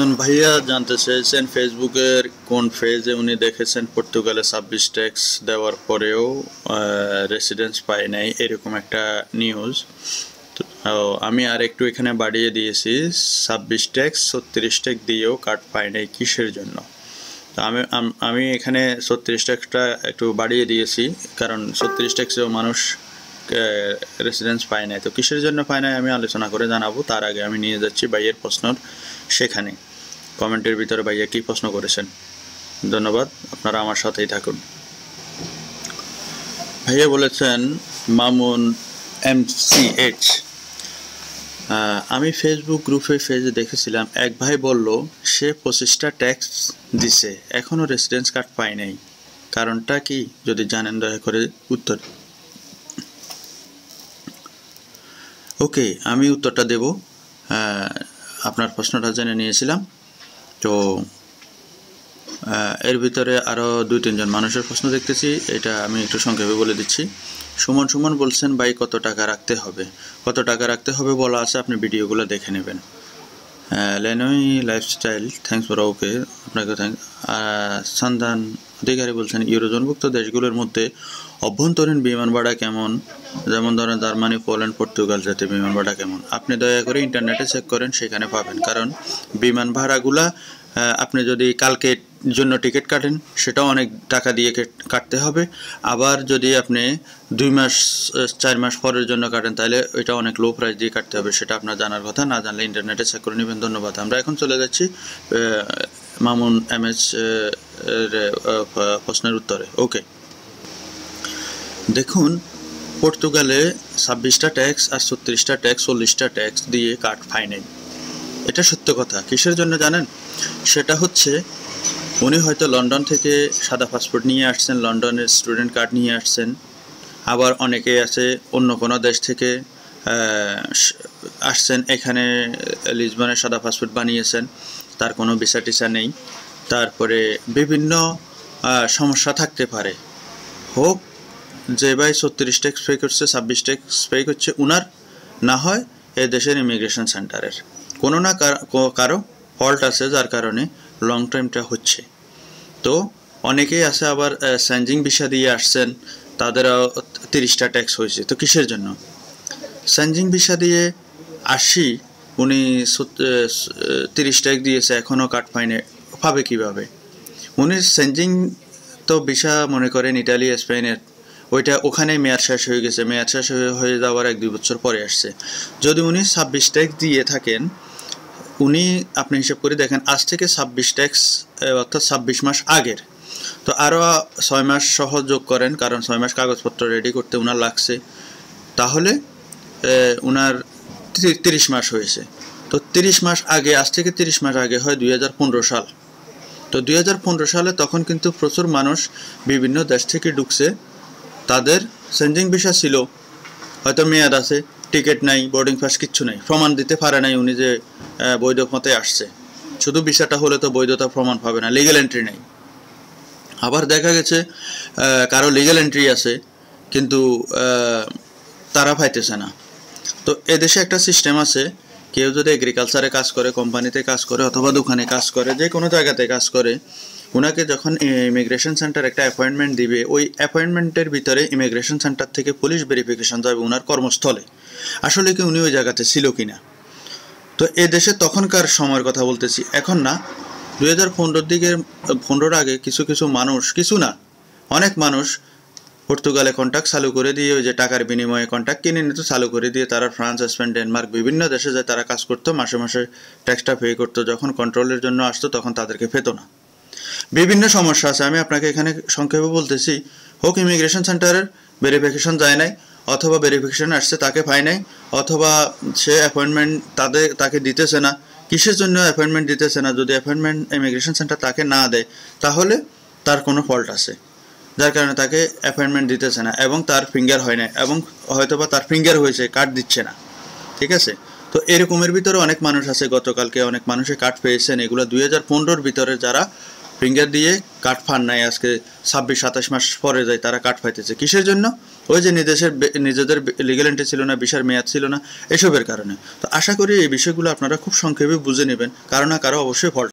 একজন ভাইয়া জানতে চেয়েছেন, ফেসবুকের কোন ফেজে উনি দেখেছেন, পর্তুগালে ছাব্বিশ ট্যাক্স দেওয়ার পরেও রেসিডেন্স পায় নাই, এরকম একটা নিউজ তো আমি আর একটু এখানে বাড়িয়ে দিয়েছি, ছাব্বিশ ট্যাক্স ছত্রিশ ট্যাক্স দিয়েও কার্ড পায় নাই কিসের জন্য? তো আমি আমি এখানে ছত্রিশ ট্যাক্সটা একটু বাড়িয়ে দিয়েছি, কারণ ছত্রিশ ট্যাক্সেও মানুষ রেসিডেন্স পায় নাই। তো কিসের জন্য পায় নাই আমি আলোচনা করে জানাব, তার আগে আমি নিয়ে যাচ্ছি ভাইয়ের প্রশ্নর সেখানে। কমেন্টের ভিতরে ভাইয়া কী প্রশ্ন করেছেন? ধন্যবাদ, আপনারা আমার সাথেই থাকুন। ভাইয়া বলেছেন, মামুন এম সি এইচ আমি ফেসবুক গ্রুপে ফেজে দেখেছিলাম, এক ভাই বলল, সে পঁচিশটা ট্যাক্স দিছে এখনও রেসিডেন্স কার্ড পায় নাই। কারণটা কি? যদি জানেন, দয়া করে উত্তর। ওকে আমি উত্তরটা দেব। আপনার প্রশ্নটা জেনে নিয়েছিলাম। তো এর ভিতরে আরও দুই তিনজন মানুষের প্রশ্ন দেখতেছি, এটা আমি একটু সংক্ষেপে বলে দিচ্ছি। সুমন সুমন বলছেন, ভাই, কত টাকা রাখতে হবে? কত টাকা রাখতে হবে বলা আছে, আপনি ভিডিওগুলো দেখে নেবেন। লেনই লাইফস্টাইল থ্যাংকস ফর ওকে। আপনাকে থ্যাংক সন্ধান অধিকারী বলছেন, ইউরোজোনভুক্ত দেশগুলোর মধ্যে অভ্যন্তরীণ বিমান ভাড়া কেমন? যেমন ধরেন জার্মানি, পোল্যান্ড, পর্তুগাল যাতে বিমান ভাড়া কেমন? আপনি দয়া করে ইন্টারনেটে চেক করেন, সেখানে পাবেন। কারণ বিমান ভাড়াগুলা আপনি যদি কালকে জন্য টিকিট কাটেন, সেটাও অনেক টাকা দিয়ে কেট- কাটতে হবে। আবার যদি আপনি দুই মাস চার মাস পরের জন্য কাটেন, তাহলে ওইটা অনেক লো প্রাইস দিয়ে কাটতে হবে, সেটা আপনার জানার কথা। না জানলে ইন্টারনেটে চেক করে নেবেন। ধন্যবাদ। আমরা এখন চলে যাচ্ছি মামুন এম এস প্রশ্নের উত্তরে। ওকে দেখুন, পর্তুগালে ছাব্বিশটা ট্যাক্স আর ছত্রিশটা ট্যাক্স চল্লিশটা ট্যাক্স দিয়ে পায় নাই এটা সত্য কথা। কিসের জন্য জানেন? সেটা হচ্ছে, উনি হয়তো লন্ডন থেকে সাদা পাসপোর্ট নিয়ে আসছেন, লন্ডনের স্টুডেন্ট কার্ড নিয়ে আসছেন। আবার অনেকে আছে অন্য কোনো দেশ থেকে আসছেন, এখানে লিসবনের সাদা পাসপোর্ট বানিয়েছেন। তার কোনো ভিসা টিসা নেই। তারপরে বিভিন্ন সমস্যা থাকতে পারে। হোক, যে ভাই ছত্রিশ ট্যাক্স করছে, ছাব্বিশ ট্যাক্স করছে, উনার না হয় এ দেশের ইমিগ্রেশন সেন্টারের কোনো না কারও ফল্ট আছে, যার কারণে লং টাইমটা হচ্ছে। তো অনেকেই আছে আবার স্যাঞ্জিং ভিসা দিয়ে আসছেন, তাদেরও তিরিশটা ট্যাক্স হয়েছে। তো কিসের জন্য? স্যাঞ্জিং ভিসা দিয়ে আসি উনি তিরিশ টাইক দিয়েছে এখনও কাঠ পায়নি। পাবে কীভাবে? উনি সেঞ্জিং তো ভিসা মনে করেন ইটালি, স্পেনের, ওইটা ওখানে মেয়াদ শেষ হয়ে গেছে। মেয়াদ শেষ হয়ে- যাওয়ার এক দুই বছর পরে আসছে। যদি উনি ছাব্বিশ ট্যাক্স দিয়ে থাকেন, উনি আপনি হিসাব করে দেখেন, আজ থেকে ছাব্বিশ ট্যাক্স অর্থাৎ ছাব্বিশ মাস আগের। তো আরও ছয় মাস সহযোগ করেন, কারণ ছয় মাস কাগজপত্র রেডি করতে উনার লাগছে। তাহলে তি- তিরিশ মাস হয়েছে। তো তিরিশ মাস আগে, আজ থেকে তিরিশ মাস আগে হয় দুই হাজার পনেরো সাল। তো দুই হাজার পনেরো সালে তখন কিন্তু প্রচুর মানুষ বিভিন্ন দেশ থেকে ঢুকছে। তাদের সেন্ডিং ভিসা ছিল। হয়তো মেয়াদ আছে, টিকিট নাই বোর্ডিং পাস কিচ্ছু নাই, প্রমাণ দিতে পারে নাই উনি যে বৈধ মতে আসছে। শুধু ভিসাটা হলে তো বৈধতা প্রমাণ পাবে না লিগেল এন্ট্রি নেই। আবার দেখা গেছে কারও লিগেল এন্ট্রি আছে, কিন্তু তারা পাইতেছে না। তো এদেশে একটা সিস্টেম আছে, কেউ যদি এগ্রিকালচারে কাজ করে কোম্পানিতে কাজ করে অথবা দোকানে কাজ করে, যে কোনো জায়গাতে কাজ করে ওনাকে যখন ইমিগ্রেশন সেন্টার একটা অ্যাপয়েন্টমেন্ট দিবে, ওই অ্যাপয়েন্টমেন্টের ভিতরে ইমিগ্রেশন সেন্টার থেকে পুলিশ ভেরিফিকেশন যাবে ওনার কর্মস্থলে। আসলে কি উনি ওই জায়গাতে ছিল কিনা? তো এ দেশে তখনকার সময়ের কথা বলতেছি, এখন না। দু হাজার পনেরোর দিকে পনেরোর আগে কিছু কিছু মানুষ, কিছু না, অনেক মানুষ পর্তুগালে কন্ট্যাক্ট চালু করে দিয়ে ওই যে টাকার বিনিময়ে কন্ট্যাক্ট কিনে নিত চালু করে দিয়ে তারা ফ্রান্স, স্পেন, ডেনমার্ক বিভিন্ন দেশে যায় তারা কাজ করতো, মাসে মাসে ট্যাক্সটা পে করতো। যখন কন্ট্রোলের জন্য আসতো তখন তাদেরকে পেতো না। বিভিন্ন সমস্যা আছে। আমি আপনাকে এখানে সংক্ষেপে বলতেছি, হোক ইমিগ্রেশন সেন্টারের ভেরিফিকেশন যায় নাই, অথবা ভেরিফিকেশন আসছে তাকে পায় নাই, অথবা সে অ্যাপয়েন্টমেন্ট তাদের, তাকে দিতেছে না, কিসের জন্য অ্যাপয়েন্টমেন্ট দিতেছে না? যদি অ্যাপয়েন্টমেন্ট ইমিগ্রেশন সেন্টার তাকে না দেয়, তাহলে তার কোনো ফল্ট আছে। যার কারণে তাকে অ্যাপয়েন্টমেন্ট দিতেছে না এবং তার ফিঙ্গার হয় না এবং হয়তোবা তার ফিঙ্গার হয়েছে কার্ড দিচ্ছে না। ঠিক আছে? তো এরকমের ভিতরে অনেক মানুষ আছে, গতকালকে অনেক মানুষে কার্ড পেয়েছেন। এগুলো দুই হাজার পনেরোর ভিতরে যারা ফিঙ্গার দিয়ে কাঠ ফান নাই, আজকে ছাব্বিশ, সাতাশ মাস পরে যায়, তারা কাঠ পাইতেছে। কিসের জন্য? ওই যে নিজেদের নিজেদের লিগেল এন্ট্রি ছিল না বিশার মেয়াদ ছিল না, এসবের কারণে। তো আশা করি এই বিষয়গুলো আপনারা খুব সংক্ষেপে বুঝে নেবেন, কারও না কারও অবশ্যই ফল্ট